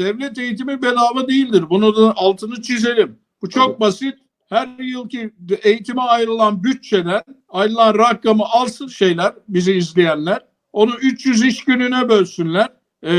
Devlet eğitimi bedava değildir. Bunu da altını çizelim. Bu çok basit. Her yılki eğitime ayrılan bütçeden ayrılan rakamı alsın şeyler, bizi izleyenler. Onu 300 iş gününe bölsünler. Ee,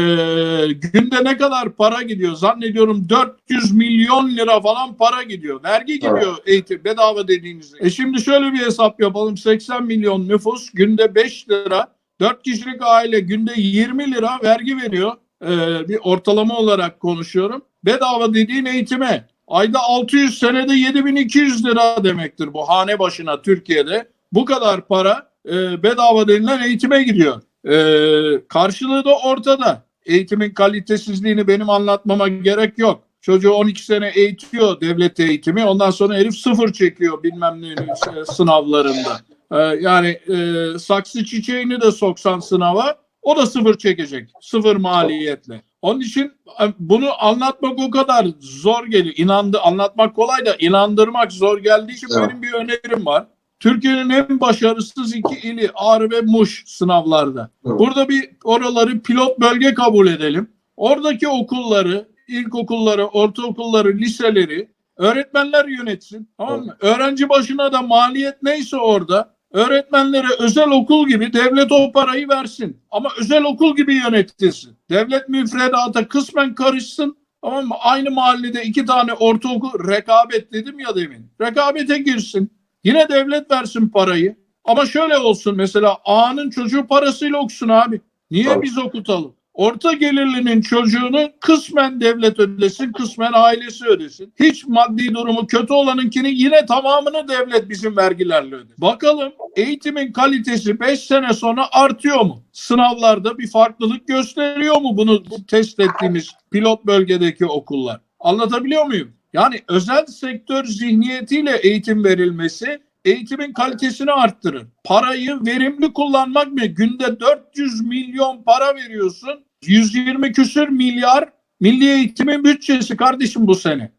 günde ne kadar para gidiyor? Zannediyorum 400 milyon lira falan para gidiyor. Vergi gidiyor eğitim bedava dediğinizde. E şimdi şöyle bir hesap yapalım. 80 milyon nüfus günde 5 lira. 4 kişilik aile günde 20 lira vergi veriyor. Ee, bir ortalama olarak konuşuyorum. Bedava dediğin eğitime. Ayda 600 senede 7200 lira demektir bu hane başına Türkiye'de. Bu kadar para e, bedava denilen eğitime gidiyor. Ee, karşılığı da ortada. Eğitimin kalitesizliğini benim anlatmama gerek yok. Çocuğu 12 sene eğitiyor devlet eğitimi. Ondan sonra herif sıfır çekiyor bilmem ne e, sınavlarında. Ee, yani e, saksı çiçeğini de soksan sınava o da sıfır çekecek. Sıfır maliyetle. Onun için e, bunu anlatmak o kadar zor geliyor. İnandı, anlatmak kolay da inandırmak zor geldiği için Evet. benim bir önerim var. Türkiye'nin en başarısız iki ili Ağrı ve Muş sınavlarda. Evet. Burada bir oraları pilot bölge kabul edelim. Oradaki okulları, ilkokulları, ortaokulları, liseleri öğretmenler yönetsin. Tamam mı? Öğrenci başına da maliyet neyse orada öğretmenlere özel okul gibi devlet o parayı versin. Ama özel okul gibi yönetilsin. Devlet müfredata kısmen karışsın. Mı? Aynı mahallede iki tane ortaokul rekabet dedim ya demin. Rekabete girsin. Yine devlet versin parayı. Ama şöyle olsun mesela A'nın çocuğu parasıyla okusun abi. Niye biz okutalım? Orta gelirlinin çocuğunu kısmen devlet ödesin, kısmen ailesi ödesin. Hiç maddi durumu kötü olanınkini yine tamamını devlet bizim vergilerle öder. Bakalım eğitimin kalitesi 5 sene sonra artıyor mu? Sınavlarda bir farklılık gösteriyor mu bunu bu test ettiğimiz pilot bölgedeki okullar? Anlatabiliyor muyum? Yani özel sektör zihniyetiyle eğitim verilmesi eğitimin kalitesini arttırır. Parayı verimli kullanmak mı? Günde 400 milyon para veriyorsun. 120 küsür milyar milli eğitimin bütçesi kardeşim bu sene.